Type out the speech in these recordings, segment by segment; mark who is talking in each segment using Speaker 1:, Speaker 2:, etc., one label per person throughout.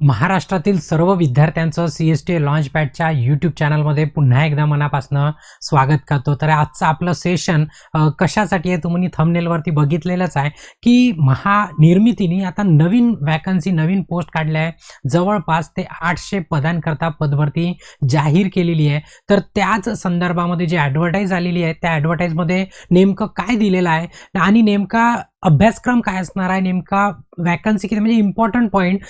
Speaker 1: महाराष्ट्रातील सर्व विद्यार्थ्यांचं सी एस टी लॉन्च पॅडच्या यूट्यूब चॅनलमध्ये पुन्हा एकदा मनापासनं स्वागत करतो. तर आजचं आपलं सेशन कशासाठी आहे? तुम्ही थमनेलवरती बघितलेलंच आहे की महानिर्मितीने आता नवीन वॅकन्सी नवीन पोस्ट काढल्या आहे. जवळपास ते आठशे पदांकरता पदभरती जाहीर केलेली आहे. तर त्याच संदर्भामध्ये जी ॲडव्हर्टाईज आलेली आहे त्या ॲडव्हर्टाईजमध्ये नेमकं काय दिलेलं आहे? आणि नेमका अभ्यासक्रम काय असणार आहे? नेमका वॅकन्सी किती? म्हणजे इम्पॉर्टंट पॉईंट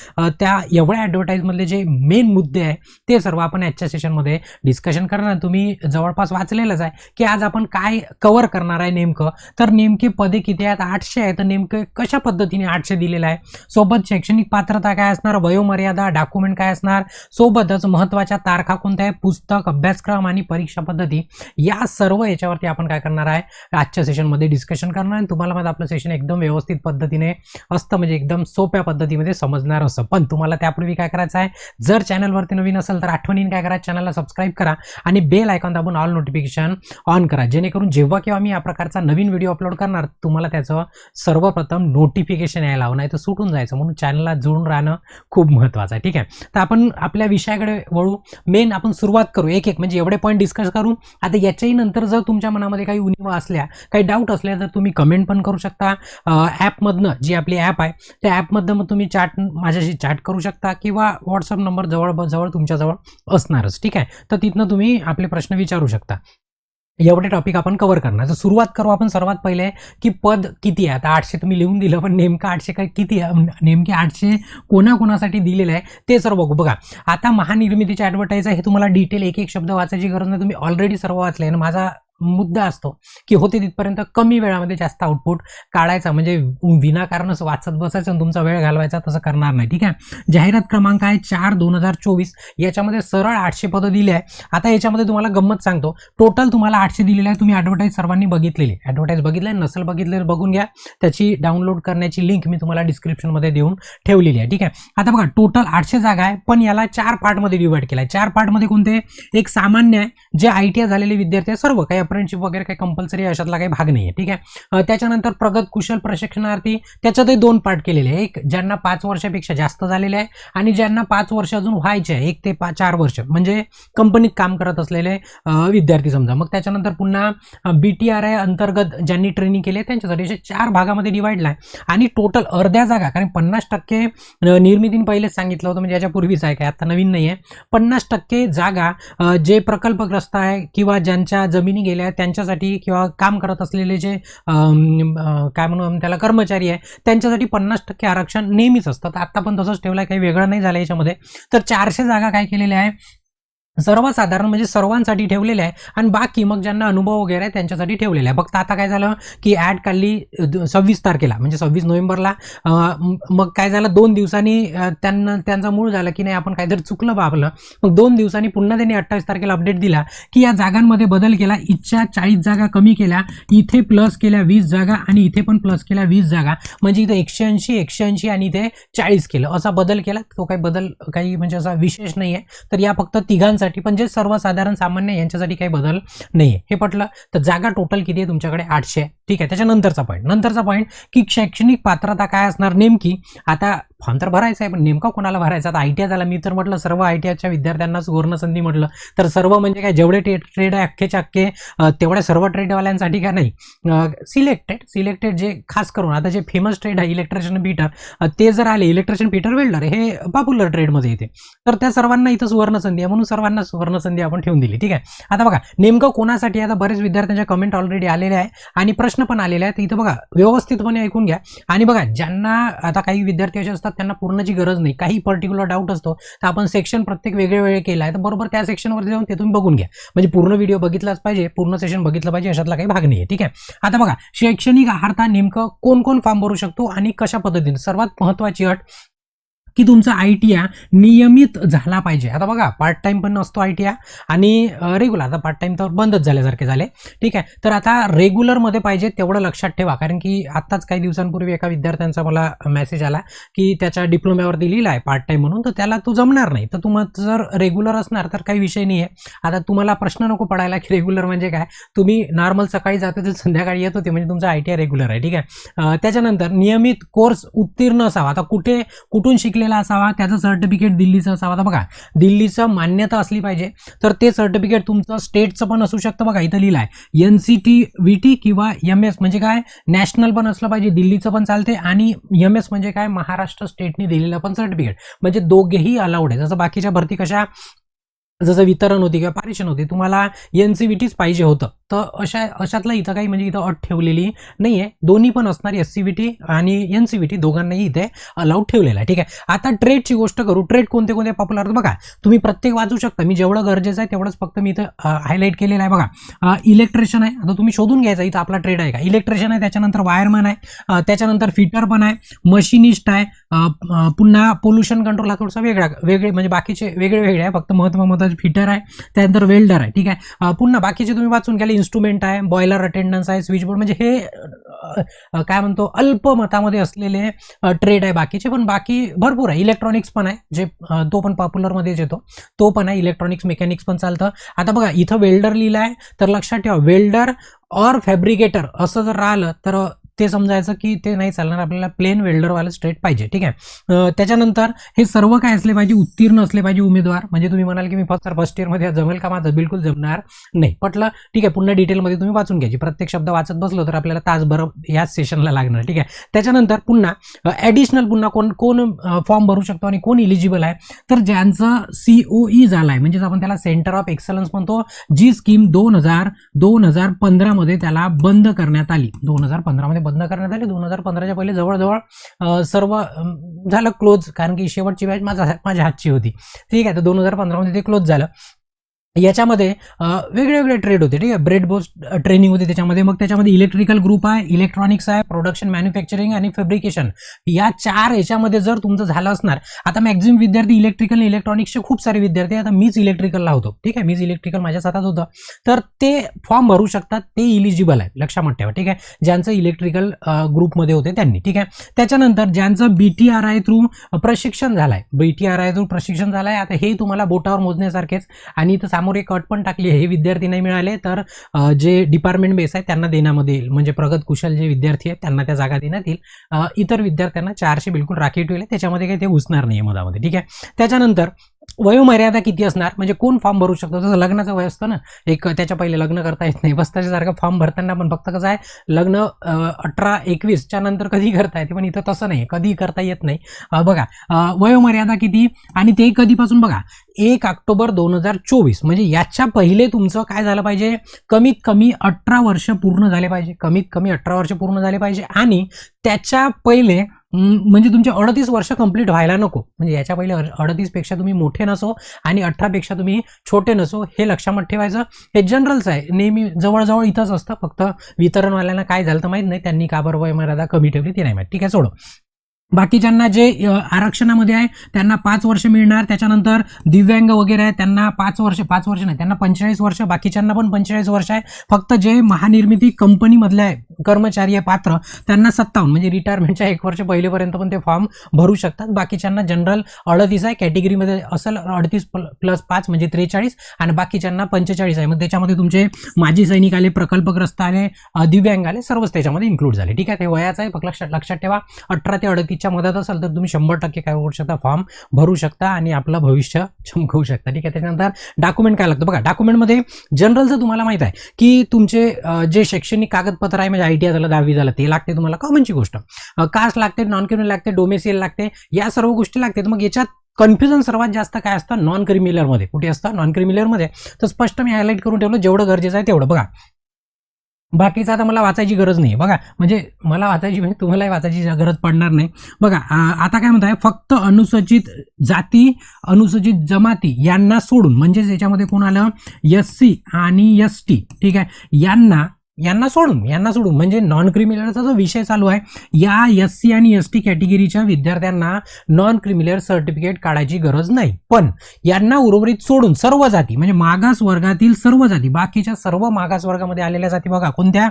Speaker 1: त्या एवढ्या ॲडव्हर्टाईजमधले जे मेन मुद्दे आहे ते सर्व आपण आजच्या सेशनमध्ये डिस्कशन करणार तुम्ही जवळपास वाचलेलंच आहे की आज आपण काय कवर करणार आहे नेमकं? तर नेमकी पदे किती आहेत? आठशे आहे तर नेमकं कशा पद्धतीने आठशे दिलेलं आहे? सोबत शैक्षणिक पात्रता काय असणार? वयोमर्यादा डॉक्युमेंट काय असणार? सोबतच महत्त्वाच्या तारखा कोणत्या आहे पुस्तक अभ्यासक्रम आणि परीक्षा पद्धती. या सर्व याच्यावरती आपण काय करणार आहे? आजच्या सेशनमध्ये डिस्कशन करणार आणि तुम्हाला माझं आपलं सेशन एकदम व्यवस्थित पद्धतीने असतं म्हणजे एकदम सोप्या पद्धतीमध्ये समजणार असं. पण तुम्हाला त्यापूर्वी काय करायचं आहे? जर चॅनलवरती नवीन असेल तर आठवणीने काय करा? चॅनलला सबस्क्राईब करा आणि बेल आयकॉन दाबून ऑल नोटिफिकेशन ऑन करा. जेणेकरून जेव्हा केव्हा मी या प्रकारचा नवीन व्हिडिओ अपलोड करणार तुम्हाला त्याचं सर्वप्रथम नोटिफिकेशन यायला हवं नाही तर सुटून जायचं. म्हणून चॅनलला जुळून राहणं खूप महत्त्वाचं आहे. ठीक आहे? तर आपण आपल्या विषयाकडे वळू. मेन आपण सुरुवात करू. एक एक म्हणजे एवढे पॉईंट डिस्कस करू. आता याच्याही नंतर जर तुमच्या मनामध्ये काही उणीवा असल्या काही डाऊट असल्या तर तुम्ही कमेंट पण करू शकता. ॲपमधनं जी आपली ॲप आहे त्या ॲपमधनं मग तुम्ही चॅट माझ्याशी चॅट करू शकता किंवा व्हॉट्सअप नंबर जवळ जवळ तुमच्याजवळ असणारच ठीक आहे? तर तिथनं तुम्ही आपले प्रश्न विचारू शकता. एवढे टॉपिक आपण कव्हर करणार. तर सुरुवात करू आपण सर्वात पहिले की पद किती आहे? आता आठशे तुम्ही लिहून दिलं पण नेमकं आठशे काय किती आहे? नेमके आठशे कोणाकोणासाठी दिलेलं आहे ते सर्व बघू. बघा आता महानिर्मितीचे ॲडव्हर्टाईज आहे हे तुम्हाला डिटेल एक एक शब्द वाचायची गरज नाही. तुम्ही ऑलरेडी सर्व वाचले आणि माझा मुद्दा असतो की होते तिथपर्यंत कमी वेळामध्ये जास्त आउटपुट काढायचा. म्हणजे विनाकारणच वाचत बसायचं आणि तुमचा वेळ घालवायचा तसं करणार नाही. ठीक आहे? जाहिरात क्रमांक आहे चार दोन हजार चोवीस. याच्यामध्ये सरळ आठशे पदं दिली आहे. आता याच्यामध्ये तुम्हाला गंमत सांगतो. टोटल तुम्हाला आठशे दिलेले आहे तुम्ही ॲडव्हर्टाईज सर्वांनी बघितलेली. ॲडव्हर्टाईज बघितलं नसेल बघितले बघून घ्या. त्याची डाउनलोड करण्याची लिंक मी तुम्हाला डिस्क्रिप्शनमध्ये देऊन ठेवलेली आहे. ठीक आहे? आता बघा टोटल आठशे जागा आहे पण याला चार पार्टमध्ये डिवाईड केला आहे चार पार्टमध्ये कोणते? एक सामान्य आहे जे आय टी आय झालेले विद्यार्थी आहे सर्व. काही अप्रेंटशिप वगैरे काही कंपल्सरी अशातला काही भाग नाही आहे ठीक आहे? त्याच्यानंतर प्रगत कुशल प्रशिक्षणार्थी त्याच्यातही दोन पार्ट केलेले आहे एक ज्यांना पाच वर्षापेक्षा जास्त झालेले आहे आणि ज्यांना पाच वर्ष अजून व्हायचे आहे एक ते पा चार वर्ष. म्हणजे कंपनीत काम करत असलेले विद्यार्थी समजा. मग त्याच्यानंतर पुन्हा बी टी आर आय अंतर्गत ज्यांनी ट्रेनिंग केली आहे त्यांच्यासाठी असे चार भागामध्ये डिवाइडला आहे. आणि टोटल अर्ध्या जागा कारण पन्नास टक्के निर्मितीने पहिलेच सांगितलं होतं म्हणजे याच्यापूर्वीच आहे काय आता नवीन नाही आहे पन्नास टक्के जागा जे प्रकल्पग्रस्त आहे किंवा ज्यांच्या जमिनी गेल्या आहेत. त्यांच्यासाठी किंवा काम करत असलेले जे काय म्हणू त्याला कर्मचारी आहे त्यांच्यासाठी पन्नास टक्के आरक्षण नेहमीच असतं. तर आत्ता पण तसंच ठेवलं आहे काही वेगळं नाही झालं याच्यामध्ये. तर चारशे जागा काय केलेल्या आहे सर्वसाधारण म्हणजे सर्वांसाठी ठेवलेलं आहे आणि बाकी मग ज्यांना अनुभव वगैरे आहे त्यांच्यासाठी ठेवलेलं आहे. फक्त आता काय झालं की ॲड काढली सव्वीस तारखेला म्हणजे सव्वीस नोव्हेंबरला. मग काय झालं दोन दिवसांनी त्यांना त्यांचा मूळ झाला की नाही आपण काहीतरी चुकलं बा आपलं. मग दोन दिवसांनी पुन्हा त्यांनी अठ्ठावीस तारखेला अपडेट दिला की या जागांमध्ये बदल केला इच्छा चाळीस जागा कमी केल्या इथे प्लस केल्या वीस जागा आणि इथे पण प्लस केल्या वीस जागा. म्हणजे इथे एकशे ऐंशी एकशे ऐंशी आणि इथे चाळीस केलं. असा बदल केला तो काही बदल काही म्हणजे असा विशेष नाही आहे तर या फक्त तिघांसाठी पण जे सर्वसाधारण सामान्य यांच्यासाठी काही बदल नाही आहे हे पटलं? तर जागा टोटल किती आहे तुमच्याकडे? आठशे ठीक आहे त्याच्यानंतरचा पॉईंट नंतरचा पॉईंट की शैक्षणिक पात्रता काय असणार नेमकी? आता फॉर्म तर भरायचा आहे पण नेमका कोणाला भरायचा? आता आय टी आय झाला. मी तर म्हटलं सर्व आय टी आयच्या विद्यार्थ्यांना सुवर्ण संधी म्हटलं. तर सर्व म्हणजे काय जेवढे टे ट्रेड आहे अख्खेच्या अख्खे तेवढ्या सर्व ट्रेडवाल्यांसाठी का नाही सिलेक्टेड सिलेक्टेड जे खास करून आता जे फेमस ट्रेड आहे इलेक्ट्रिशियन पीटर ते जर आले इलेक्ट्रिशियन पीटर वेल्डर हे पॉप्युलर ट्रेडमध्ये येते. तर त्या सर्वांना इथं सुवर्ण संधी आहे म्हणून सर्वांना सुवर्ण संधी आपण ठेवून दिली. ठीक आहे? आता बघा नेमकं कोणासाठी आता बरेच विद्यार्थ्यांच्या कमेंट ऑलरेडी आलेले आहे आणि प्रश्न पण आलेले आहेत. इथं बघा व्यवस्थितपणे ऐकून घ्या. आणि बघा ज्यांना आता काही विद्यार्थी असे असतात त्यांना पूर्णची गरज नाही. काही पर्टिक्युलर डाऊट असतो तर आपण सेक्शन प्रत्येक वेगळे वेगळे केला आहे तर बरोबर त्या सेक्शनवरती जाऊन ते तुम्ही बघून घ्या. म्हणजे पूर्ण व्हिडिओ बघितलाच पाहिजे पूर्ण सेशन बघितलं पाहिजे अशातला काही भाग नाही आहे ठीक आहे? आता बघा शैक्षणिक आहारता नेमकं कोण कोण फॉर्म भरू शकतो आणि कशा पद्धतीने? सर्वात महत्त्वाची अट की तुमचा आय टी आय नियमित झाला पाहिजे. आता बघा पार्ट टाईम पण नसतो आय टी आय आणि रेग्युलर आता पार्ट टाइम तर बंदच झाल्यासारखे झाले. ठीक आहे? तर आता रेग्युलरमध्ये पाहिजे तेवढं लक्षात ठेवा. कारण की आत्ताच काही दिवसांपूर्वी एका विद्यार्थ्यांचा मला मेसेज आला की त्याच्या डिप्लोम्यावरती लिहिला आहे पार्ट टाईम म्हणून तर त्याला तो जमणार नाही. तर तुम्हाला जर रेग्युलर असणार तर काही विषय नाही आहे आता तुम्हाला प्रश्न नको पडायला की रेग्युलर म्हणजे काय? तुम्ही नॉर्मल सकाळी जाते तर संध्याकाळी येत होते म्हणजे तुमचा आय टी आय रेग्युलर आहे. ठीक आहे? त्याच्यानंतर नियमित कोर्स उत्तीर्ण असावा. आता कुठे कुठून शिकले केलेला असावा त्याचं सर्टिफिकेट दिल्लीचं असावा. तर बघा दिल्लीचं मान्यता असली पाहिजे तर ते सर्टिफिकेट तुमचं स्टेटचं पण असू शकतं बघा इथं लिहिलं आहे N C T V T किंवा एम एस म्हणजे काय? नॅशनल पण असलं पाहिजे दिल्लीचं पण चालते आणि एम एस म्हणजे काय? महाराष्ट्र स्टेटने दिलेलं पण सर्टिफिकेट म्हणजे दोघेही अलाउड आहे जसं बाकीच्या भरती कशा? जसं वितरण होती किंवा पारेषण होती तुम्हाला एन सी व्ही टीच पाहिजे होतं. तर अशा अशातलं इथं काही म्हणजे इथं अट ठेवलेली नाही आहे दोन्ही पण असणार एस सी व्ही टी आणि एन सी व्ही टी दोघांनाही इथे अलाउड ठेवलेला आहे. ठीक आहे. आता ट्रेडची गोष्ट करू. ट्रेड कोणते कोणते पॉप्युलर बघा. तुम्ही प्रत्येक वाचू शकता. मी जेवढं गरजेचं आहे तेवढंच फक्त मी इथं हायलाईट केलेलं आहे बघा. इलेक्ट्रिशियन आहे. आता तुम्ही शोधून घ्यायचा. इथं आपला ट्रेड आहे का? इलेक्ट्रिशियन आहे त्याच्यानंतर वायरमॅन आहे त्याच्यानंतर फिटर पण आहे मशिनिस्ट आहे पुन्हा पोल्युशन कंट्रोल हा थोडासा वेगळा वेगळे म्हणजे बाकीचे वेगळे वेगळे आहे. फक्त महत्त्व महत्त्वाचे फिटर आहे त्यानंतर वेल्डर आहे ठीक आहे? पुन्हा बाकीचे तुम्ही वाचून गेले इन्स्ट्रुमेंट आहे बॉयलर अटेंडन्स आहे स्विच बोर्ड म्हणजे हे काय म्हणतो अल्प मतामध्ये असलेले ट्रेड आहे बाकीचे पण बाकी भरपूर आहे. इलेक्ट्रॉनिक्स पण आहे जे तो पण पॉप्युलरमध्येच येतो. तो पण आहे इलेक्ट्रॉनिक्स मेकॅनिक्स पण चालतं. आता बघा इथं वेल्डर लिहिलं आहे तर लक्षात ठेवा वेल्डर ऑर फॅब्रिकेटर असं जर राहिलं तर ते समजायचं की ते नाही चालणार आपल्याला प्लेन वेल्डरवालं स्ट्रेट पाहिजे ठीक आहे? त्याच्यानंतर हे सर्व काय असले पाहिजे उत्तीर्ण असले पाहिजे उमेदवार. म्हणजे तुम्ही म्हणाल की मी फक्त फर्स्ट इयरमध्ये जमेल का माझं? बिलकुल जमणार नाही. पटलं? ठीक आहे पुन्हा डिटेलमध्ये तुम्ही वाचून घ्यायची प्रत्येक शब्द वाचत बसलो तर आपल्याला तासभर याच सेशनला लागणार ठीक आहे? त्याच्यानंतर पुन्हा ॲडिशनल पुन्हा कोण कोण फॉर्म भरू शकतो आणि कोण इलिजिबल आहे? तर ज्यांचं सी ओ ई झालं आहे म्हणजेच आपण त्याला सेंटर ऑफ एक्सलन्स म्हणतो जी स्कीम दोन हजार दोन हजार पंधरामध्ये त्याला बंद करण्यात आली. दोन हजार पंधरामध्ये बंद करण्यात आली. दोन हजार पंधराच्या पहिले जवळजवळ सर्व झालं क्लोज कारण की शेवटची बॅच माझा माझ्या हातची होती. ठीक आहे तर दोन हजार पंधरामध्ये ते क्लोज झालं. याच्यामध्ये वेगळे वेगळे ट्रेड होते ठीक आहे? ब्रेड बोस ट्रेनिंग होती त्याच्यामध्ये. मग त्याच्यामध्ये इलेक्ट्रिकल ग्रुप आहे इलेक्ट्रॉनिक्स आहे प्रोडक्शन मॅन्युफॅक्चरिंग आणि फॅब्रिकेशन या चार याच्यामध्ये जर तुमचं झालं असणार आता मॅक्झिमम विद्यार्थी इलेक्ट्रिकल इलेक्ट्रॉनिक्सचे खूप सारे विद्यार्थी आता मीच इलेक्ट्रिकलला होतो ठीक आहे? मीच इलेक्ट्रिकल माझ्या हातात होतं. तर ते फॉर्म भरू शकतात ते इलिजिबल आहे लक्षात ठेवा ठीक आहे? ज्यांचं इलेक्ट्रिकल ग्रुपमध्ये होते त्यांनी ठीक आहे? त्याच्यानंतर ज्यांचं B T R I through प्रशिक्षण झालं आहे B T R I through प्रशिक्षण झालं आहे आता हे तुम्हाला बोटावर मोजण्यासारखेच आणि इथं समोर एक अट पण टाकली आहे. हे विद्यार्थी नाही मिळाले तर जे डिपार्टमेंट बेस आहे त्यांना देण्यामध्ये येईल. म्हणजे प्रगत कुशल जे विद्यार्थी आहेत त्यांना त्या जागा देण्यात येईल. इतर विद्यार्थ्यांना चारशे बिलकुल राखीव ठेवले. त्याच्यामध्ये काही ते घुसणार नाही मधामध्ये. ठीक आहे? त्याच्यानंतर वयोमर्यादा किती असणार? म्हणजे कोण फॉर्म भरू शकतो? जसं लग्नाचं वय असतं ना एक त्याच्या पहिले लग्न करता येत नाही. बस त्याच्यासारखं फॉर्म भरताना पण फक्त कसं आहे लग्न अठरा एकवीसच्या नंतर कधी करता येते? पण इथं तसं नाही कधी करता येत नाही. बघा वयोमर्यादा किती? आणि ते कधीपासून बघा एक ऑक्टोबर दोन हजार चोवीस. म्हणजे याच्या पहिले तुमचं काय झालं पाहिजे? कमीत कमी अठरा वर्ष पूर्ण झाले पाहिजे. कमीत कमी अठरा वर्ष पूर्ण झाले पाहिजे. आणि त्याच्या पहिले म्हणजे तुमचे अडतीस वर्ष कंप्लीट व्हायला नको. म्हणजे याच्या पहिले अडतीसपेक्षा तुम्ही मोठे नसो आणि अठरापेक्षा तुम्ही छोटे नसो हे लक्षात ठेवायचं. हे जनरलच आहे. नेहमी जवळजवळ इथंच असतं. फक्त वितरणवाल्यांना काय झालं तर माहीत नाही. त्यांनी का बरं वयमर्यादा कमी ठेवली ती नाही माहीत. ठीक आहे सोडो बाकीच्यांना जे आरक्षणामध्ये आहे त्यांना पाच वर्ष मिळणार. त्याच्यानंतर दिव्यांग वगैरे आहे त्यांना पाच वर्ष पाच वर्ष नाही त्यांना पंचेचाळीस वर्ष बाकीच्यांना पण पंचेचाळीस वर्ष आहे. फक्त जे महानिर्मिती कंपनीमधले आहे कर्मचारी आहे पात्र त्यांना सत्तावन्न म्हणजे रिटायरमेंटच्या एक वर्ष पहिलेपर्यंत पण ते फॉर्म भरू शकतात. बाकीच्यांना जनरल अडतीस आहे कॅटेगरीमध्ये असेल अडतीस प्लस पाच म्हणजे त्रेचाळीस आणि बाकीच्यांना पंचेचाळीस आहे. मग त्याच्यामध्ये तुमचे माजी सैनिक आले प्रकल्पग्रस्त आले दिव्यांग आले सर्वच त्याच्यामध्ये इन्क्लूड झाले. ठीक आहे ते वयाचं आहे फक्त लक्षात लक्षात ठेवा. अठरा ते अडतीस इच्छा मदत असेल तर तुम्ही शंभर टक्के काय करू शकता फॉर्म भरू शकता आणि आपलं भविष्य चमकवू शकता. ठीक आहे त्याच्यानंतर डॉक्युमेंट काय लागतं? बघा डॉक्युमेंटमध्ये जनरलचं तुम्हाला माहीत आहे की तुमचे जे शैक्षणिक कागदपत्र आहे म्हणजे आय टी आय झालं दहावी झालं ते लागते तुम्हाला कॉमनची गोष्ट. कास्ट लागते नॉन क्रिमिनल लागते डोमेसियल लागते या सर्व गोष्टी लागते. मग याच्यात कन्फ्युजन सर्वात जास्त काय असतं? नॉन क्रिमिलरमध्ये कुठे असतं? नॉन क्रिमिलरमध्ये तर स्पष्ट मी हायलाईट करून ठेवलं जेवढं गरजेचं आहे तेवढं. बघा बाकीचं आता मला वाचायची गरज नाही. बघा म्हणजे मला वाचायची म्हणजे तुम्हालाही वाचायची गरज पडणार नाही. बघा आता काय म्हणताय फक्त अनुसूचित जाती अनुसूचित जमाती यांना सोडून म्हणजेच याच्यामध्ये कोण आलं? एस सी आणि एस टी. ठीक आहे? यांना यांना सोडून यांना सोडून. म्हणजे नॉन क्रिमिनलचा जो विषय चालू आहे या एस सी आणि एस टी कॅटेगरीच्या विद्यार्थ्यांना नॉन क्रिमिनल सर्टिफिकेट काढायची गरज नाही. पण यांना उर्वरित सोडून सर्व जाती म्हणजे मागास वर्गातील सर्व जाती बाकीच्या सर्व मागास वर्गामध्ये आलेल्या जाती बघा कोणत्या?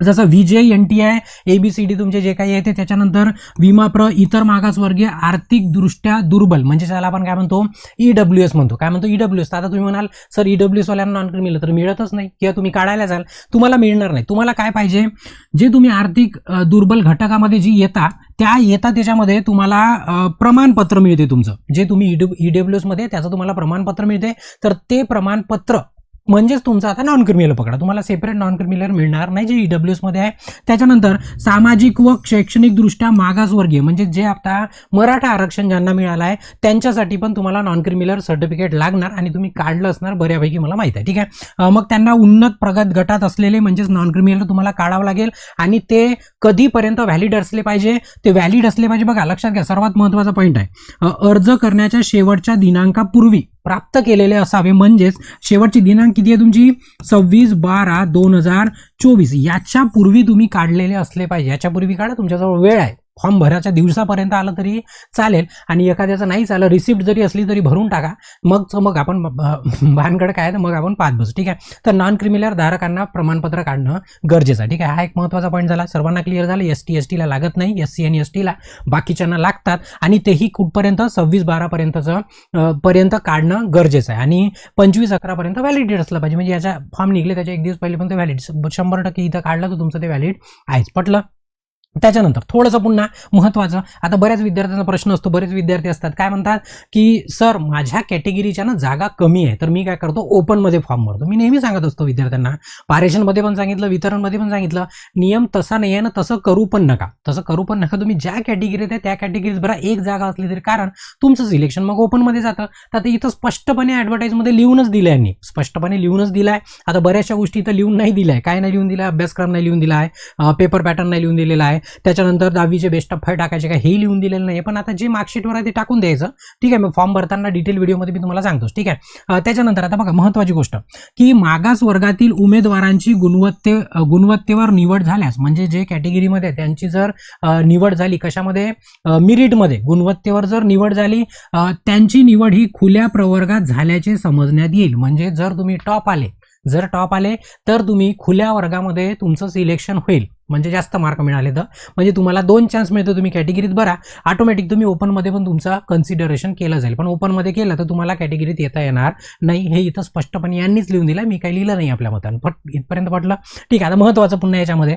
Speaker 1: जसं V J N T I A B C D तुमचे जे काही आहे ते त्याच्यानंतर विमा प्र इतर मागासवर्गीय आर्थिकदृष्ट्या दुर्बल. म्हणजे त्याला आपण काय म्हणतो? ई डब्ल्यू एस म्हणतो. काय म्हणतो? ई डब्ल्यू एस आता तुम्ही म्हणाल सर ई डब्ल्यू एसवाल्यांना नॉन मिळलं तर मिळतच नाही. किंवा तुम्ही काढायला जाल तुम्हाला मिळणार नाही. तुम्हाला काय पाहिजे? जे तुम्ही आर्थिक दुर्बल घटकामध्ये जी येता त्या येता त्याच्यामध्ये तुम्हाला प्रमाणपत्र मिळते तुमचं. जे तुम्ही ई डब्ल्यू एसमध्ये त्याचं तुम्हाला प्रमाणपत्र मिळते. तर ते प्रमाणपत्र म्हणजेच तुमचं आता नॉन क्रिमिनल पकडा. तुम्हाला सेपरेट नॉन क्रिमिनल मिळणार नाही जे ईडब्ल्यू एसमध्ये आहे. त्याच्यानंतर सामाजिक व शैक्षणिकदृष्ट्या मागासवर्गीय म्हणजे जे आता मराठा आरक्षण ज्यांना मिळालं आहे त्यांच्यासाठी पण तुम्हाला नॉन क्रिमिनल सर्टिफिकेट लागणार आणि तुम्ही काढलं असणार बऱ्यापैकी मला माहिती आहे. ठीक आहे? मग त्यांना उन्नत प्रगत गटात असलेले म्हणजेच नॉन क्रिमिनल तुम्हाला काढावं लागेल आणि ते कधीपर्यंत व्हॅलिड असले पाहिजे? ते व्हॅलिड असले पाहिजे बघा लक्षात घ्या सर्वात महत्त्वाचा पॉईंट आहे. अर्ज करण्याच्या शेवटच्या दिनांकापूर्वी प्राप्त केलेले असावे. म्हणजेच शेवटची दिनांक किती आहे तुमची? सव्वीस बारा दोन हजार चोवीस. याच्यापूर्वी तुम्ही काढलेले असले पाहिजे. याच्यापूर्वी काढा तुमच्याजवळ वेळ आहे. फॉर्म भराच्या दिवसापर्यंत आलं तरी चालेल आणि एखाद्याचं नाही चालं रिसिप्ट जरी असली तरी भरून टाका. मग मग आपण भानगड काय आहे तर मग आपण पाच बसू ठीक आहे? तर नॉन क्रिमिनल धारकांना प्रमाणपत्र काढणं गरजेचं आहे ठीक आहे? हा एक महत्त्वाचा पॉईंट झाला. सर्वांना क्लिअर झालं. एस टी एस टीला लागत नाही. एस सी आणि एस टीला बाकीच्यांना लागतात आणि तेही कुठपर्यंत? सव्वीस बारापर्यंतचं पर्यंत काढणं गरजेचं आहे. आणि पंचवीस अकरापर्यंत व्हॅलिडेट असलं पाहिजे. म्हणजे याच्या फॉर्म निघले त्याच्या एक दिवस पहिले पण ते व्हॅलिड शंभर टक्के इथं काढलं तर तुमचं ते व्हॅलिड आहेच. पटलं? त्याच्यानंतर थोडंसं पुन्हा महत्त्वाचं आता बऱ्याच विद्यार्थ्यांचा प्रश्न असतो बरेच विद्यार्थी असतात. काय म्हणतात की सर माझ्या कॅटेगरीच्या ना जागा कमी आहे तर मी काय करतो? ओपनमध्ये फॉर्म भरतो. मी नेहमी सांगत असतो विद्यार्थ्यांना. पारेशनमध्ये पण सांगितलं वितरणमध्ये पण सांगितलं नियम तसा नाही आहे ना तसं करू पण नका. तसं करू पण नका. तुम्ही ज्या कॅटेगरीत आहे त्या कॅटेगरीत बरा एक जागा असली तरी कारण तुमचं सिलेक्शन मग ओपनमध्ये जातं. तर इथं स्पष्टपणे ॲडव्हर्टाईजमध्ये लिहूनच दिलं आहे मी स्पष्टपणे लिहूनच दिलं आहे आता बऱ्याचशा गोष्टी इथं लिहून नाही दिल्या आहे काय नाही लिहून दिलं आहे अभ्यासक्रम नाही लिहून दिला आहे पेपर पॅटर्न नाही लिहून दिलेला आहे. त्याच्यानंतर दहावीचे बेस्ट ऑफ फाय टाकायचे काय हे लिहून दिलेलं नाही पण आता जे मार्कशीटवर आहे ते टाकून द्यायचं. ठीक आहे मग फॉर्म भरताना डिटेल व्हिडिओमध्ये मी तुम्हाला सांगतोच. ठीक आहे? त्याच्यानंतर आता बघा महत्त्वाची गोष्ट. की मागास वर्गातील उमेदवारांची गुणवत्ते गुणवत्तेवर निवड झाल्यास म्हणजे जे कॅटेगरीमध्ये त्यांची जर निवड झाली कशामध्ये? मिरिटमध्ये गुणवत्तेवर जर निवड झाली त्यांची निवड ही खुल्या प्रवर्गात झाल्याचे समजण्यात येईल. म्हणजे जर तुम्ही टॉप आले जर टॉप आले तर तुम्ही खुल्या वर्गामध्ये तुमचं सिलेक्शन होईल. म्हणजे जास्त मार्क मिळाले तर. म्हणजे तुम्हाला दोन चान्स मिळतो तुम्ही कॅटेगरीत बरा ऑटोमॅटिक तुम्ही ओपनमध्ये पण तुमचं कन्सिडरेशन केलं जाईल. पण ओपनमध्ये केलं तर तुम्हाला कॅटेगरीत येता येणार नाही. हे इथं स्पष्टपणे यांनीच लिहून दिलं मी काही लिहिलं नाही आपल्या मतान. पट इथपर्यंत पटलं? ठीक आहे. आता महत्त्वाचं पुन्हा याच्यामध्ये.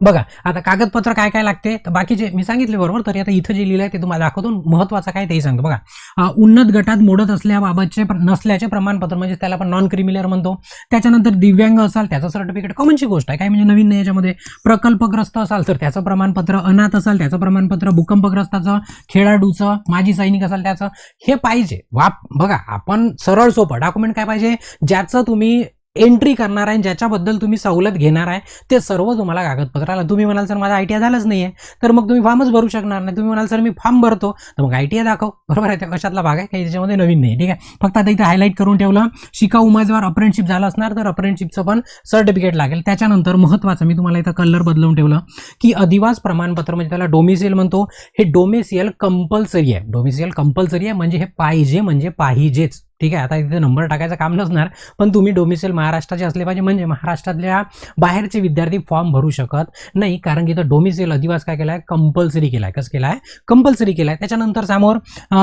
Speaker 1: बघा आता कागदपत्र काय काय लागते? तर बाकीचे मी सांगितले बरोबर तरी आता इथं जे लिहिलं आहे ते तुम्हाला दाखवतो. महत्त्वाचं काय तेही सांगतो. बघा उन्नत गटात मोडत असल्याबाबतचे नसल्याचे प्रमाणपत्र म्हणजे त्याला आपण नॉन क्रिमिनल म्हणतो. त्याच्यानंतर दिव्यांग असाल त्याचं सर्टिफिकेट कॉमनची गोष्ट आहे. काय म्हणजे नवीन नाही याच्यामध्ये. प्रकल्पग्रस्त असाल तर त्याचं प्रमाणपत्र अनाथ असाल त्याचं प्रमाणपत्र भूकंपग्रस्ताचं खेळाडूचं माजी सैनिक असाल त्याचं हे पाहिजे. वाप बघा आपण सरळ सोपं. डॉक्युमेंट काय पाहिजे? ज्याचं तुम्ही एंट्री करणार आहे ज्याच्याबद्दल तुम्ही सवलत घेणार आहे ते सर्व तुम्हाला कागदपत्र आलं तुम्ही म्हणाल सर माझा आय टी आय झालंच नाही आहे तर मग तुम्ही फॉर्मच भरू शकणार नाही. तुम्ही म्हणाल सर मी फॉर्म भरतो. तर मग आय टी आय दाखव. बरोबर आहे त्या कशातला भाग आहे? काही त्याच्यामध्ये नवीन नाही ठीक आहे? फक्त आता इथे हायलाईट करून ठेवलं. शिका उमेदवार अप्रेंटशिप झालं असणार तर अप्रेंटशिपचं पण सर्टिफिकेट लागेल. त्याच्यानंतर महत्त्वाचं मी तुम्हाला इथं कलर बदलून ठेवलं की अधिवास प्रमाणपत्र म्हणजे त्याला डोमिसियल म्हणतो हे डोमिसियल कंपल्सरी आहे. डोमिसियल कंपल्सरी आहे म्हणजे हे पाहिजे म्हणजे पाहिजेच. ठीक आहे आता इथे नंबर टाकायचं काम नसणार पण तुम्ही डोमिसेल महाराष्ट्राचे असले पाहिजे म्हणजे महाराष्ट्रातल्या बाहेरचे विद्यार्थी फॉर्म भरू शकत नाही कारण की इथं डोमिसेल अधिवास काय केला आहे कंपल्सरी केला आहे कसं केला आहे कंपल्सरी केला आहे त्याच्यानंतर समोर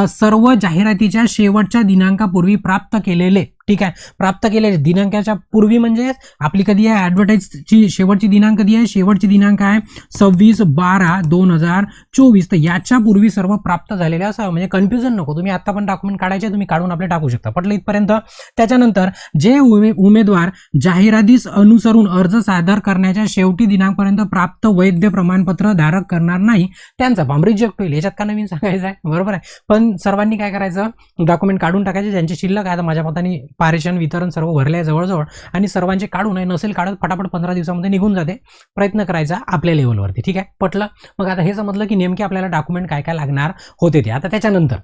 Speaker 1: सर्व जाहिरातीच्या शेवटच्या दिनांकापूर्वी प्राप्त केलेले ठीक आहे. प्राप्त केलेले दिनांकाच्या पूर्वी म्हणजे आपली कधी आहे? ॲडव्हर्टाईजची शेवटची दिनांक कधी आहे? शेवटची दिनांक आहे सव्वीस बारा दोन हजार चोवीस. तर याच्या पूर्वी सर्व प्राप्त झालेले असावं म्हणजे कन्फ्युजन नको. तुम्ही आता पण डॉक्युमेंट काढायचे तुम्ही काढून आपले टाकू शकता. पटलं इथपर्यंत? त्याच्यानंतर जे उमे उमेदवार जाहिरातीस अनुसरून अर्ज सादर करण्याच्या शेवटी दिनांकपर्यंत प्राप्त वैद्य प्रमाणपत्र धारक करणार नाही त्यांचा फॉर्म रिजेक्ट होईल. याच्यात का नवीन सांगायचं आहे? बरोबर आहे. पण सर्वांनी काय करायचं? डॉक्युमेंट काढून टाकायचे. ज्यांचे शिल्लक आहे आता माझ्या मताने पारेषण वितरण सर्व भरले आहे जवळजवळ आणि सर्वांचे काढून आहे नसेल काढत फटाफट पंधरा दिवसामध्ये निघून जाते. प्रयत्न करायचा आपल्या लेवलवरती ठीक आहे? पटलं? मग आता हे समजलं की नेमके आपल्याला डॉक्युमेंट काय काय लागणार होते ते. आता त्याच्यानंतर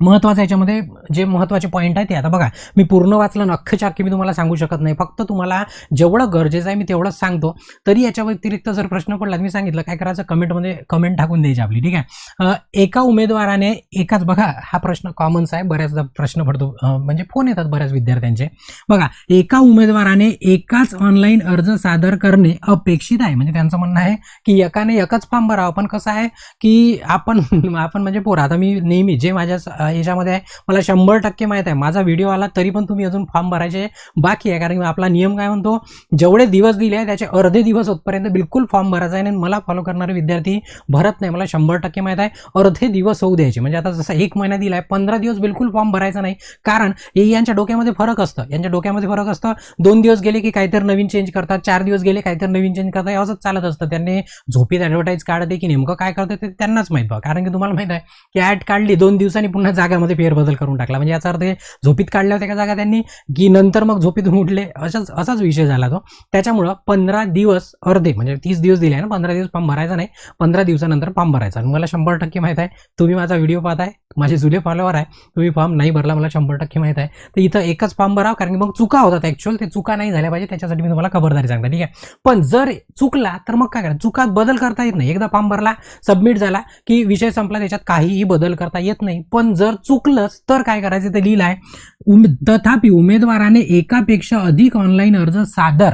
Speaker 1: महत्वाचं याच्यामध्ये जे महत्त्वाचे पॉईंट आहे ते आता बघा. मी पूर्ण वाचलं ना अख्खच्या मी तुम्हाला सांगू शकत नाही. फक्त तुम्हाला जेवढं गरजेचं आहे मी तेवढंच सांगतो. तरी याच्या व्यतिरिक्त जर प्रश्न पडला मी सांगितलं काय करायचं? कमेंटमध्ये कमेंट टाकून द्यायची आपली ठीक आहे? एका उमेदवाराने एकाच बघा हा प्रश्न कॉमन्स आहे. बऱ्याचदा प्रश्न पडतो म्हणजे फोन येतात बऱ्याच विद्यार्थ्यांचे. बघा एका उमेदवाराने एकाच ऑनलाईन अर्ज सादर करणे अपेक्षित आहे. म्हणजे त्यांचं म्हणणं आहे की एकाने एकच फॉर्म भरावा. पण कसं आहे की आपण आपण म्हणजे पोरं आता मी नेहमी जे माझ्या याच्यामध्ये आहे मला शंभर टक्के माहीत आहे. माझा व्हिडिओ आला तरी पण तुम्ही अजून फॉर्म भरायचे बाकी आहे. कारण की आपला नियम काय म्हणतो जेवढे दिवस दिले आहे त्याचे अर्धे दिवस होतपर्यंत बिलकुल फॉर्म भरायचा आहे आणि मला फॉलो करणारे विद्यार्थी भरत नाही. मला शंभर टक्के माहीत आहे अर्धे दिवस होऊ द्यायचे. म्हणजे आता जसं एक महिना दिला आहे पंधरा दिवस बिलकुल फॉर्म भरायचा नाही. कारण हे यांच्या डोक्यामध्ये फरक असतं. यांच्या डोक्यामध्ये फरक असतं दोन दिवस गेले की काहीतरी नवीन चेंज करतात चार दिवस गेले काहीतरी नवीन चेंज करतात असंच चालत असतं. त्यांनी झोपीत ॲडव्हर्टाईज काढते की नेमकं काय करतं ते त्यांनाच माहीत बघा. कारण की तुम्हाला माहीत आहे की ॲड काढली दोन दिवसांनी पुन्हा जागामध्ये फेरबदल करून टाकला. म्हणजे याचा अर्थ झोपीत काढल्या होत्या का जागा त्यांनी की नंतर मग झोपीतून उठले असाच असाच विषय झाला तो. त्याच्यामुळं पंधरा दिवस अर्धे म्हणजे तीस दिवस दिले आहे ना पंधरा दिवस फॉर्म भरायचा नाही पंधरा दिवसानंतर फॉर्म भरायचा. आणि मला शंभर टक्के माहीत आहे तुम्ही माझा व्हिडिओ पाहताय माझे जुले फॉलोवर आहे तुम्ही फॉर्म नाही भरला मला शंभर टक्के माहीत आहे. तर इथं एकच फॉर्म भराव कारण की मग चुका होतात ॲक्च्युअल ते चुका नाही झाल्या पाहिजे त्याच्यासाठी मी तुम्हाला खबरदारी सांगता ठीक आहे? पण जर चुकला तर मग काय करा चुकात बदल करता येत नाही. एकदा फॉर्म भरला सबमिट झाला की विषय संपला त्याच्यात काहीही बदल करता येत नाही. पण जर चुकलंच तर काय करायचं ते लिहिलं आहे उम तथापि उमेदवाराने एकापेक्षा अधिक ऑनलाईन अर्ज सादर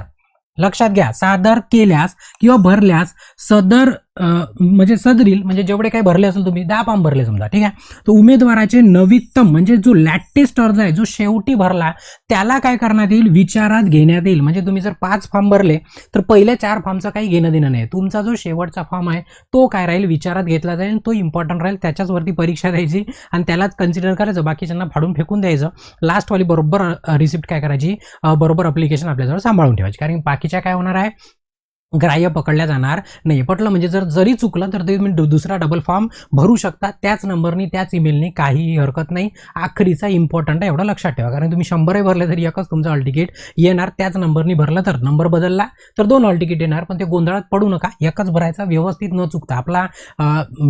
Speaker 1: लक्षात घ्या सादर केल्यास किंवा भरल्यास सदर म्हणजे सदरील म्हणजे जेवढे काही भरले असेल तुम्ही दहा फॉर्म भरले समजा ठीक आहे? तर उमेदवाराचे नवीनतम म्हणजे जो लॅटेस्ट अर्ज आहे जो शेवटी भरला त्याला काय करण्यात येईल? विचारात घेण्यात येईल. म्हणजे तुम्ही जर पाच फॉर्म भरले तर पहिल्या चार फॉर्मचं काही घेणं देणं नाही. तुमचा जो शेवटचा फॉर्म आहे तो काय राहील? विचारात घेतला जाईल तो इम्पॉर्टंट राहील त्याच्याचवरती परीक्षा द्यायची आणि त्यालाच कन्सिडर करायचं. बाकीच्यांना फाडून फेकून द्यायचं. लास्टवाली बरोबर रिसिप्ट काय करायची? बरोबर अप्लिकेशन आपल्याजवळ सांभाळून ठेवायची. कारण बाकीच्या काय होणार आहे? ग्राह्य पकडल्या जाणार नाही पटलं म्हणजे जर जरी चुकलं तर तुम्ही दुसरा डबल फॉर्म भरू शकता. त्याच नंबरनी त्याच ईमेलनी काहीही हरकत नाही. आखरीचा इम्पॉर्टंट आहे एवढं लक्षात ठेवा. कारण तुम्ही शंभरही भरले तरी एकच तुमचं हॉल तिकीट येणार. त्याच नंबरनी भरलं तर नंबर बदलला तर दोन हॉल तिकीट येणार. पण ते गोंधळात पडू नका. एकच भरायचा व्यवस्थित न चुकता. आपला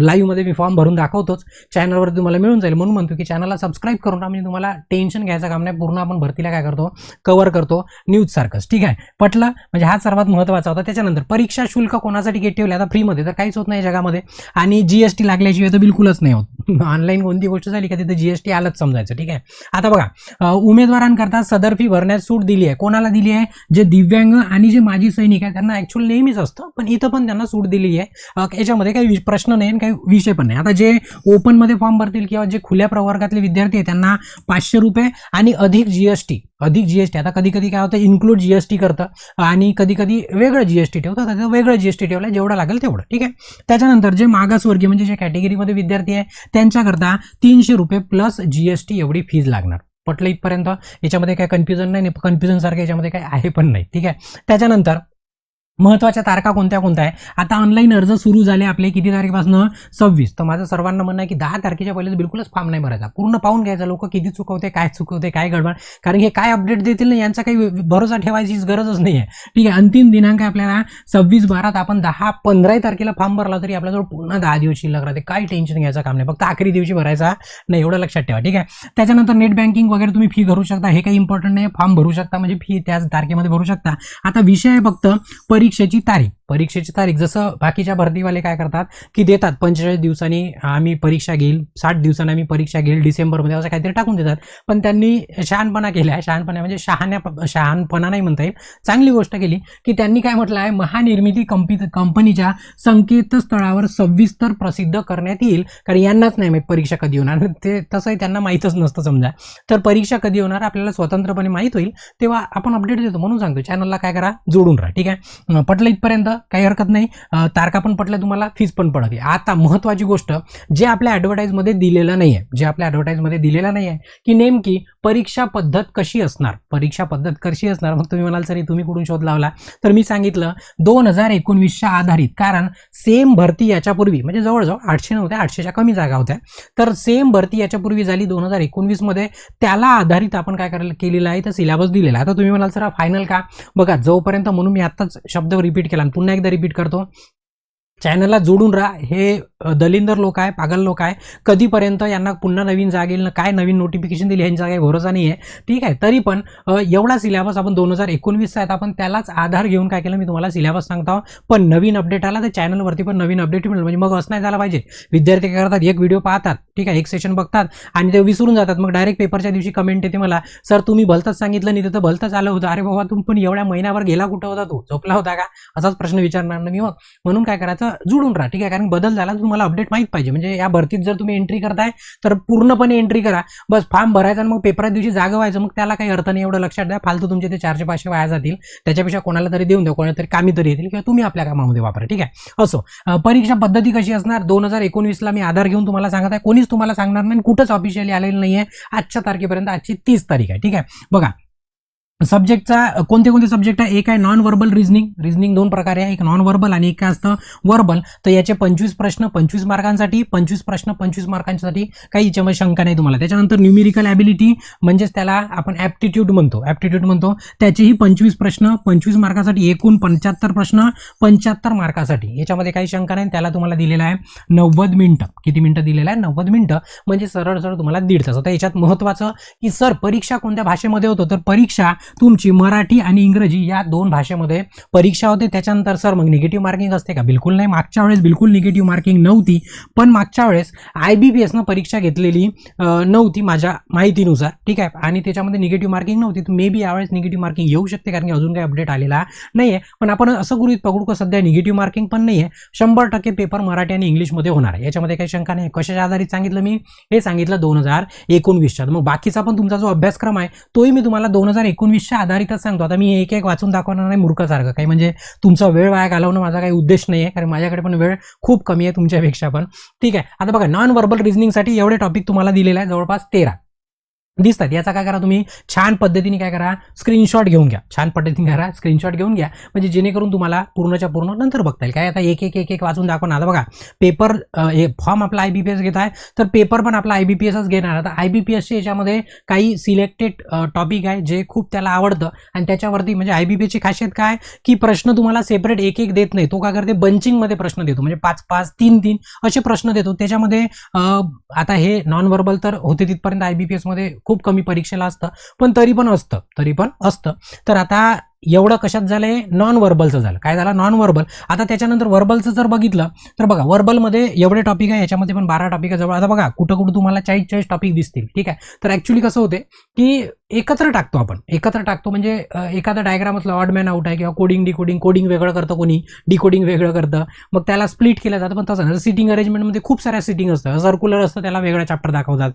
Speaker 1: लाईव्हमध्ये मी फॉर्म भरून दाखवतोच. चॅनलवर तुम्हाला मिळून जाईल. म्हणून म्हणतो की चॅनलला सबस्क्राईब करून म्हणजे तुम्हाला टेन्शन घ्यायचं काम नाही. पूर्ण आपण भरतीला काय करतो? कव्हर करतो. न्यूज सारखंच. ठीक आहे? पटलं? म्हणजे हा सर्वात महत्त्वाचा होता. त्याच्यानंतर परीक्षा शुल्क कोणासाठी गेट ठेवले? आता फ्रीमध्ये तर काहीच होत नाही जगामध्ये. आणि जीएसटी लागल्याशिवाय तर बिलकुलच नाही होत. ऑनलाईन कोणती गोष्ट झाली का तिथे जीएसटी आलंच समजायचं ठीक आहे? आता बघा उमेदवारांकरता सदर फी भरण्यास सूट दिली आहे. कोणाला दिली आहे? जे दिव्यांग आणि जे माजी सैनिक आहे त्यांना ॲक्च्युअल नेहमीच असतं पण इथं पण त्यांना सूट दिलेली आहे. याच्यामध्ये काही प्रश्न नाही आणि काही विषय पण नाही. आता जे ओपनमध्ये फॉर्म भरतील किंवा जे खुल्या प्रवर्गातले विद्यार्थी आहेत त्यांना पाचशे रुपये आणि अधिक जीएसटी अधिक जीएसटी आता कधी कधी काय होतं इन्क्लूड जीएसटी करतं आणि कधी कधी वेगळं जीएसटी ठेवतं तर त्याचं वेगळं जीएसटी ठेवलं जेवढं लागेल तेवढं. ठीक आहे? त्याच्यानंतर जे मागासवर्गीय म्हणजे जे कॅटेगरीमध्ये विद्यार्थी आहे त्यांच्याकरता तीनशे रुपये प्लस जीएसटी एवढी फीज लागणार. पटलं इथपर्यंत? याच्यामध्ये काय कन्फ्युजन नाही कन्फ्युजन सारखं याच्यामध्ये काय आहे पण नाही. ठीक आहे? त्याच्यानंतर महत्त्वाच्या तारखा कोणत्या कोणत्या आहे? आता ऑनलाईन अर्ज सुरू झाले आपले किती तारखेपासून? सव्वीस. तर माझं सर्वांना म्हणणं आहे की दहा तारखेच्या पहिले बिलकुलच फॉर्म नाही भरायचा. पूर्ण पाहून घ्यायचा लोक किती चुकवते काय चुकवते काय गडबड. कारण हे काय अपडेट देतील ना यांचा काही भरोसा ठेवायचीच गरजच नाही आहे ठीक आहे अंतिम दिनांक आहे आपल्याला. सव्वीस बारात आपण दहा पंधराही तारखेला फॉर्म भरला तरी आपल्याजवळ पुन्हा दहा दिवस शिल्लक राहते. काही टेन्शन घ्यायचं काम नाही. फक्त आखरी दिवशी भरायचा नाही एवढं लक्षात ठेवा. ठीक आहे? त्याच्यानंतर नेट बँकिंग वगैरे तुम्ही फी भरू शकता. हे काही इम्पॉर्टंट नाही फॉर्म भरू शकता. म्हणजे फी त्याच तारखेमध्ये भरू शकता. आता विषय आहे फक्त परीक्षेची तारीख. परीक्षेची तारीख जसं बाकीच्या भरतीवाले काय करतात की देतात पंचेचाळीस दिवसांनी आम्ही परीक्षा घेईल साठ दिवसांनी आम्ही परीक्षा घेईल डिसेंबरमध्ये असं काहीतरी टाकून देतात. पण त्यांनी शहाणपणा केला आहे शहाणपणा म्हणजे शहाण्या शहाणपणा नाही म्हणता येईल चांगली गोष्ट केली की त्यांनी काय म्हटलं आहे महानिर्मिती कंपी कंपनीच्या संकेतस्थळावर सविस्तर प्रसिद्ध करण्यात येईल कारण यांनाच नाही माहीत परीक्षा कधी होणार. ते तसंही त्यांना माहीतच नसतं समजा. तर परीक्षा कधी होणार आपल्याला स्वतंत्रपणे माहीत होईल तेव्हा आपण अपडेट देतो. म्हणून सांगतो चॅनलला काय करा जोडून राहा ठीक आहे? पटलं इथपर्यंत काही हरकत नाही. तारखा पण पटल्या तुम्हाला फीज पण पडते आता महत्त्वाची गोष्ट जे आपल्या ॲडव्हर्टाईजमध्ये दिलेलं नाही आहे जे आपल्या ॲडव्हर्टाईजमध्ये दिलेलं नाही आहे की नेमकी परीक्षा पद्धत कशी असणार? परीक्षा पद्धत कशी असणार? मग तुम्ही म्हणाल सर तुम्ही कुठून शोध लावला? तर मी सांगितलं दोन हजार एकोणवीसच्या आधारित कारण सेम भरती याच्यापूर्वी म्हणजे जवळजवळ आठशे नव्हत्या आठशेच्या कमी जागा होत्या. तर सेम भरती याच्यापूर्वी झाली दोन हजार एकोणवीसमध्ये. त्याला आधारित आपण काय करायला केलेलं आहे तर सिलेबस दिलेला आहे. आता तुम्ही म्हणाल सर फायनल का? बघा जोपर्यंत म्हणून मी आत्ताच शब्द रिपीट केला आणि पुन्हा एकदा रिपीट करतो. चॅनलला जोडून राहा. हे दलिंदर लोक आहे पागल लोक आहे. कधीपर्यंत यांना पुन्हा नवीन जाग येईल ना काय नवीन नोटिफिकेशन दिली यांचा काही भरोसा नाही आहे ठीक आहे तरी पण एवढा सिलेबस आपण दोन हजार एकोणवीसचा आहेत आपण त्यालाच आधार घेऊन काय केलं मी तुम्हाला सिलेबस सांगतो. पण नवीन अपडेट आला तर चॅनलवरती पण नवीन अपडेट मिळेल. म्हणजे मग असं नाही झालं पाहिजे. विद्यार्थी काय करतात एक व्हिडिओ पाहतात ठीक आहे एक सेशन बघतात आणि ते विसरून जातात. मग डायरेक्ट पेपरच्या दिवशी कमेंट येते मला सर तुम्ही भलतंच सांगितलं नाही तर भलतंच आलं होतं. अरे बाबा तुम्ही पण एवढ्या महिन्यावर गेला कुठं होता तू? झोपला होता का? असाच प्रश्न विचारणार ना मी मग. म्हणून काय करायचं जुळून राहा ठीक आहे कारण बदल झाला मला अपडेट माहीत पाहिजे. म्हणजे या भरतीत जर तुम्ही एंट्री करताय तर पूर्णपणे एंट्री करा. बस फॉर्म भरायचा आणि मग पेपरात दिवशी जागा व्हायचं. मग त्याला काही अर्थ नाही एवढं लक्षात द्या फालतू तुमचे ते चारशे पाचशे वाया जातील. त्याच्यापेक्षा कोणाला तरी देऊन द्या कोणाला तरी कामी तरी येतील किंवा तुम्ही आपल्या कामामध्ये वापरा. ठीक आहे? असो परीक्षा पद्धती कशी असणार? दोन हजार एकोणवीसला मी आधार घेऊन तुम्हाला सांगत आहे. कोणीच तुम्हाला सांगणार नाही कुठंच ऑफिशियली आलेलं नाही आहे आजच्या तारखेपर्यंत आजची तीस तारीख आहे. ठीक आहे? बघा सब्जेक्टचा कोणते कोणते सब्जेक्ट आहे? एक आहे नॉन वर्बल रिझनिंग रिझनिंग दोन प्रकारे आहे. एक नॉन वर्बल आणि एक काय असतं वर्बल तर याचे पंचवीस प्रश्न पंचवीस मार्कांसाठी पंचवीस प्रश्न पंचवीस मार्कांसाठी काही याच्यामध्ये शंका नाही तुम्हाला. त्याच्यानंतर न्यूमेरिकल ॲबिलिटी म्हणजेच त्याला आपण ॲप्टिट्यूड म्हणतो. ॲप्टिट्यूड म्हणतो. त्याचेही पंचवीस प्रश्न पंचवीस मार्कासाठी एकूण पंच्याहत्तर प्रश्न पंच्याहत्तर मार्कासाठी. याच्यामध्ये काही शंका नाही. त्याला तुम्हाला दिलेला आहे नव्वद मिनटं. किती मिनटं दिलेलं आहे? नव्वद मिनटं. म्हणजे सरळ सरळ तुम्हाला दीड तास. आता याच्यात महत्त्वाचं की सर परीक्षा कोणत्या भाषेमध्ये होतं? तर परीक्षा तुमची मराठी आणि इंग्रजी या दोन भाषेमध्ये परीक्षा होते. त्याच्यानंतर सर मग निगेटिव्ह मार्किंग असते का? बिलकुल नाही. मागच्या वेळेस बिलकुल निगेटिव्ह मार्किंग नव्हती. पण मागच्या वेळेस आय बी पी एसनं परीक्षा घेतलेली नव्हती माझ्या माहितीनुसार. ठीक आहे? आणि त्याच्यामध्ये निगेटिव्ह मार्किंग नव्हती. तर मे बी यावेळेस निगेटिव्ह मार्किंग येऊ शकते कारण की अजून काही अपडेट आलेला नाही आहे पण आपण असं गृहित पकडू का सध्या निगेटिव्ह मार्किंग पण नाही आहे शंभर टक्के पेपर मराठी आणि इंग्लिशमध्ये होणार आहे. याच्यामध्ये काही शंका नाही कशाच्या आधारित सांगितलं मी? हे सांगितलं दोन हजार एकोणवीसच्या. मग बाकीचा पण तुमचा जो अभ्यासक्रम आहे तोही मी तुम्हाला दोन हजार एकोणवीसच्या आधारितच सांगतो. आता मी एक एक वाचून दाखवणार नाही मूर्खासारखं. काही म्हणजे तुमचा वेळ वाया घालवणं माझा काही उद्देश नाही आहे कारण माझ्याकडे पण वेळ खूप कमी आहे तुमच्यापेक्षा पण. ठीक आहे. आता बघा नॉन वर्बल रिझनिंगसाठी एवढे टॉपिक तुम्हाला दिलेला आहे. जवळपास तेरा. दिसतात याचा काय करा तुम्ही? छान पद्धतीने काय करा? स्क्रीनशॉट घेऊन घ्या. छान पद्धतीने करा. स्क्रीनशॉट घेऊन घ्या. म्हणजे जेणेकरून तुम्हाला पूर्णच्या पूर्ण नंतर बघता येईल. काय आता एक एक एक एक वाचून दाखवणार आता बघा. पेपर हे फॉर्म आपला आय बी पी एस घेत आहे. तर पेपर पण आपला आय बी पी एसच घेणार. आता आय बी पी एसच्या याच्यामध्ये काही सिलेक्टेड टॉपिक आहे जे खूप त्याला आवडतं. आणि त्याच्यावरती म्हणजे आय बी पी एसची खासियत काय? की प्रश्न तुम्हाला सेपरेट एक एक देत नाही. तो काय करते? बंचिंगमध्ये प्रश्न देतो. म्हणजे पाच पाच तीन तीन असे प्रश्न देतो. त्याच्यामध्ये आता हे नॉन वर्बल तर होते तिथपर्यंत आय बी पी एसमध्ये खूप कमी परीक्षेला असतं पण तरी पण असतं तरी पण असतं. तर आता एवढं कशात झालंय? नॉन वर्बलचं झालं. काय झालं? नॉन वर्बल आता त्याच्यानंतर वर्बलचं जर बघितलं तर बघा वर्बलमध्ये एवढे टॉपिक आहे याच्यामध्ये पण बारा टॉपिक आहे जवळ. आता बघा कुठं कुठं तुम्हाला चाळीस चाळीस टॉपिक दिसतील. ठीक आहे? तर ॲक्च्युली कसं होते की एकत्र टाकतो आपण. एकत्र टाकतो म्हणजे एखादा डायग्राम असला आउट आहे किंवा कोडिंग डिकोडिंग कोडिंग वेगळं करतं कोणी डिकोडिंग वेगळं करतं. मग त्याला स्प्लिट केलं जातं. पण तसं नाही. सिटिंग अरेंजमेंटमध्ये खूप साऱ्या सिटिंग असतं. सर्क्युलर असतं त्याला वेगळा चॅप्टर दाखवतात.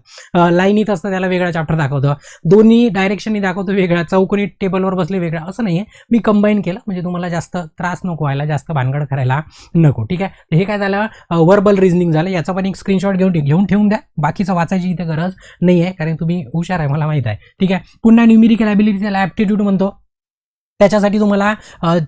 Speaker 1: लाईनीत असतं त्याला वेगळा चॅप्टर दाखवतं. दोन्ही डायरेक्शननी दाखवतो वेगळा चौकोनी टेबलवर बसले वेगळा. असं नाही. आहे मी कंबाईन केलं. म्हणजे तुम्हाला जास्त त्रास नको व्हायला जास्त भानगड करायला नको. ठीक आहे? तर हे काय झालं? वर्बल रिझनिंग झालं. याचा पण एक स्क्रीनशॉट घेऊन घेऊन ठेवून द्या. बाकीचं वाचायची इथे गरज नाही आहे कारण तुम्ही हुशार आहे मला माहीत आहे. ठीक आहे? पुन्हा न्युमेरिकल ॲबिलिटी ॲप्टिट्यूड म्हणतो. त्याच्यासाठी तुम्हाला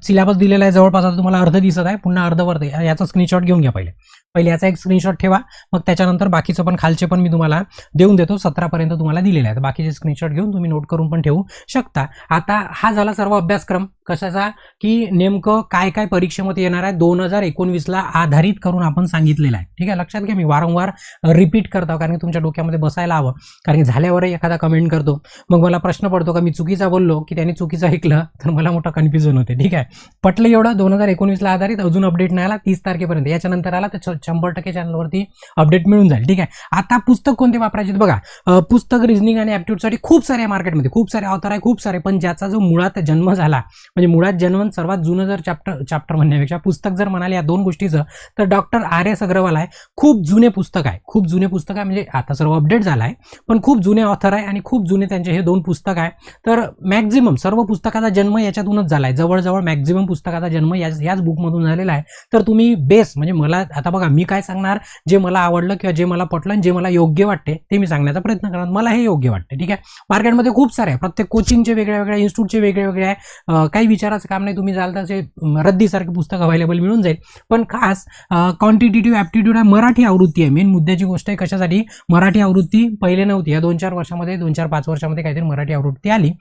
Speaker 1: सिलेबस दिलेला आहे जवळपास आता तुम्हाला अर्ध दिसत आहे पुन्हा अर्ध दे- याचा स्क्रीनशॉट घेऊन घ्या पहिले. पहिले याचा एक स्क्रीनशॉट ठेवा मग त्याच्यानंतर बाकीचं पण खालचे पण मी तुम्हाला देऊन देतो सतरापर्यंत तुम्हाला दिलेले आहे बाकीचे स्क्रीनशॉट घेऊन तुम्ही नोट करून पण ठेवू शकता. आता हा झाला सर्व अभ्यासक्रम. कशाचा? की नेमकं काय काय परीक्षेमध्ये येणार आहे दोन हजार एकोणवीसला आधारित करून आपण सांगितलेलं आहे. ठीक आहे लक्षात घ्या मी वारंवार रिपीट करतो कारण की तुमच्या डोक्यामध्ये बसायला हवं. कारण की झाल्यावरही एखादा कमेंट करतो. मग मला प्रश्न पडतो का? मी चुकीचा बोललो की त्याने चुकीचं ऐकलं तर मला मोठा कन्फ्युजन होते ठीक आहे? पटलं एवढं दोन हजार एकोणवीसला आधारित अजून अपडेट नाही आला तीस तारखेपर्यंत. याच्यानंतर आला तर शंभर टक्के चॅनलवरती अपडेट मिळून जाईल. ठीक आहे? आता पुस्तक कोणते वापरायचे बघा. पुस्तक रिझनिंग आणि ॲप्टिट्यूडसाठी खूप सारे आहे मार्केटमध्ये खूप सारे ऑथर आहे खूप सारे. पण ज्याचा जो मुळात जन्म झाला म्हणजे मुळात जन्म सर्वात जुनं जर चॅप्टर चॅप्टर म्हणण्यापेक्षा पुस्तक जर म्हणाले या दोन गोष्टीचं तर डॉक्टर आर एस अग्रवाल आहे. खूप जुने पुस्तक आहे. खूप जुने पुस्तक आहे म्हणजे आता सर्व अपडेट झाला आहे पण खूप जुने ऑथर आहे आणि खूप जुने त्यांचे हे दोन पुस्तक आहे. तर मॅक्झिमम सर्व पुस्तकाचा जन्म याच्यातूनच झाला आहे जवळजवळ मॅक्झिमम पुस्तकाचा जन्म याच याच बुकमधून झालेला आहे. तर तुम्ही बेस म्हणजे मला आता बघा मी काय सांगणार? जे मला आवडलं किंवा जे मला पटलं आणि जे मला योग्य वाटते ते मी सांगण्याचा प्रयत्न करणार. मला हे योग्य वाटते ठीक आहे? मार्केटमध्ये खूप सारे आहे. प्रत्येक कोचिंगचे वेगळ्या वेगळ्या इन्स्टिट्यूटचे वेगळे वेगळे आहे. काही विचाराचं काम नाही. तुम्ही जाल तर असे रद्दीसारखे पुस्तक अवेलेबल मिळून जाईल. पण खास क्वांटिटेटिव्ह ॲप्टिट्यूड आहे मराठी आवृत्ती आहे. मेन मुद्द्याची गोष्ट आहे कशासाठी? मराठी आवृत्ती पहिले नव्हती. या दोन चार वर्षामध्ये दोन चार पाच वर्षामध्ये काहीतरी मराठी आवृत्ती आली.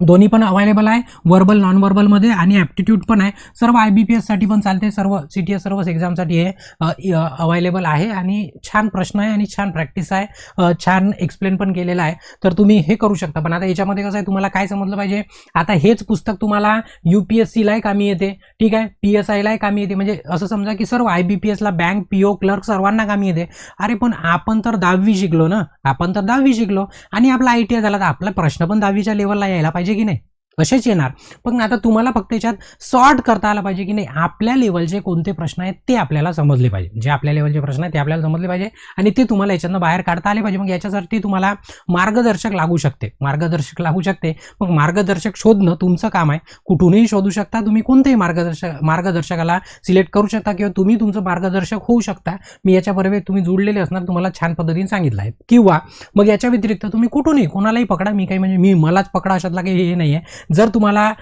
Speaker 1: दोन्ही पण अवेलेबल आहे. वर्बल नॉन वर्बलमध्ये आणि ॲप्टिट्यूड पण आहे. सर्व आय बी पी एससाठी पण चालते सर्व सी टी एस सर्वच एक्झामसाठी हे अवेलेबल आहे. आणि छान प्रश्न आहे आणि छान प्रॅक्टिस आहे. छान एक्सप्लेन पण केलेलं आहे. तर तुम्ही हे करू शकता. पण आता याच्यामध्ये कसं आहे तुम्हाला काय समजलं पाहिजे? आता हेच पुस्तक तुम्हाला यू पी एस सीलाही कामी येते. ठीक आहे? पी एस आयलाही कामी येते. म्हणजे असं समजा की सर्व आय बी पी एसला बँक पी ओ क्लर्क सर्वांना कामी येते. अरे पण आपण तर दहावी शिकलो ना. आपण तर दहावी शिकलो. आणि आपला आय टी आय झाला. तर आपला प्रश्न पण दहावीच्या लेवलला यायला पाहिजे. की नाही असेच येणार. पण आता तुम्हाला फक्त याच्यात सॉर्ट करता आला पाहिजे की नाही आपल्या लेवलचे कोणते प्रश्न आहेत ते आपल्याला समजले पाहिजे. जे आपल्या लेवलचे प्रश्न आहेत ते आपल्याला समजले पाहिजे आणि ते तुम्हाला याच्यातनं बाहेर काढता आले पाहिजे. मग याच्यासाठी तुम्हाला मार्गदर्शक लागू शकते. मार्गदर्शक लागू शकते. मग मार्गदर्शक शोधणं तुमचं काम आहे. कुठूनही शोधू शकता तुम्ही कोणत्याही मार्गदर्शक मार्गदर्शकाला सिलेक्ट करू शकता किंवा तुम्ही तुमचं मार्गदर्शक होऊ शकता. मी याच्याबरोबर तुम्ही जोडलेले असणार तुम्हाला छान पद्धतीने सांगितलं आहे. किंवा मग याच्या व्यतिरिक्त तुम्ही कुठूनही कोणालाही पकडा. मी काही म्हणजे मी मलाच पकडा अशातला काही हे नाही आहे जर तुम्हाला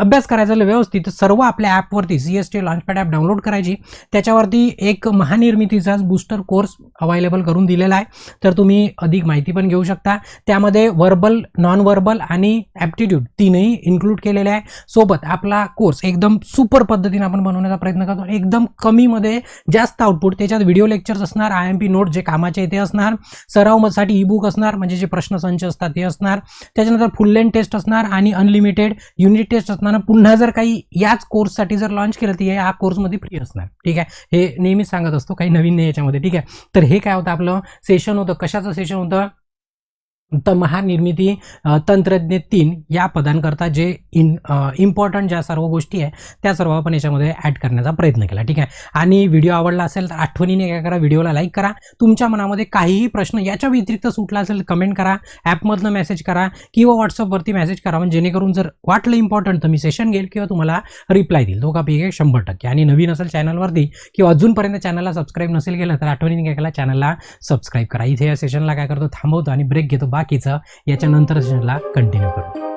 Speaker 1: अभ्यास करायचा व्यवस्थित सर्व आपल्या ॲपवरती C S T launchpad app download करायची. त्याच्यावरती एक महानिर्मितीचाच बूस्टर कोर्स अवेलेबल करून दिलेला आहे. तर तुम्ही अधिक माहिती पण घेऊ शकता. त्यामध्ये वर्बल नॉन वर्बल आणि ॲप्टिट्यूड तीनही इन्क्लूड केलेले आहे. सोबत आपला कोर्स एकदम सुपर पद्धतीने आपण बनवण्याचा प्रयत्न करतो. एकदम कमीमध्ये जास्त आउटपुट त्याच्यात व्हिडिओ लेक्चर्स असणार आय एम पी नोट जे कामाचे ते असणार सरावसाठी ई बुक असणार म्हणजे जे प्रश्नसंच असतात ते असणार. त्याच्यानंतर फुल लेन टेस्ट असणार आणि अनलिमिटेड युनिट टेस्ट असणार. पुन्हा जर काही याच कोर्ससाठी जर लॉन्च केलं तर या कोर्समध्ये फ्री असणार. ठीक आहे? हे नेहमीच सांगत असतो काही नवीन नाही याच्यामध्ये. ठीक आहे? तर हे काय होतं आपलं? सेशन होतं. कशाचं सेशन होतं? महानिर्मिती तंत्रज्ञ तीन या पदांकरता जे इन इम्पॉर्टंट ज्या सर्व गोष्टी आहे त्या सर्व आपण याच्यामध्ये ॲड करण्याचा प्रयत्न केला ठीक आहे? आणि व्हिडिओ आवडला असेल तर आठवणीने काय करा व्हिडिओला लाईक करा. तुमच्या मनामध्ये काहीही प्रश्न याच्या व्यतिरिक्त सुटला असेल कमेंट करा. ॲपमधनं मेसेज करा किंवा व्हॉट्सअपवरती मेसेज करा. म्हणजे जेणेकरून जर वाटलं इम्पॉर्टंट तर मी सेशन घेईल किंवा तुम्हाला रिप्लाय देईल. दोघापैकी शंभर टक्के. आणि नवीन असेल चॅनलवरती किंवा अजूनपर्यंत चॅनलला सबस्क्राईब नसेल केलं तर आठवणीने काय केला चॅनलला सबस्क्राईब करा. इथे या सेशनला काय करतो? थांबवतो आणि ब्रेक घेतो. बा बाकीचं याच्यानंतर सेशनला कंटिन्यू करू.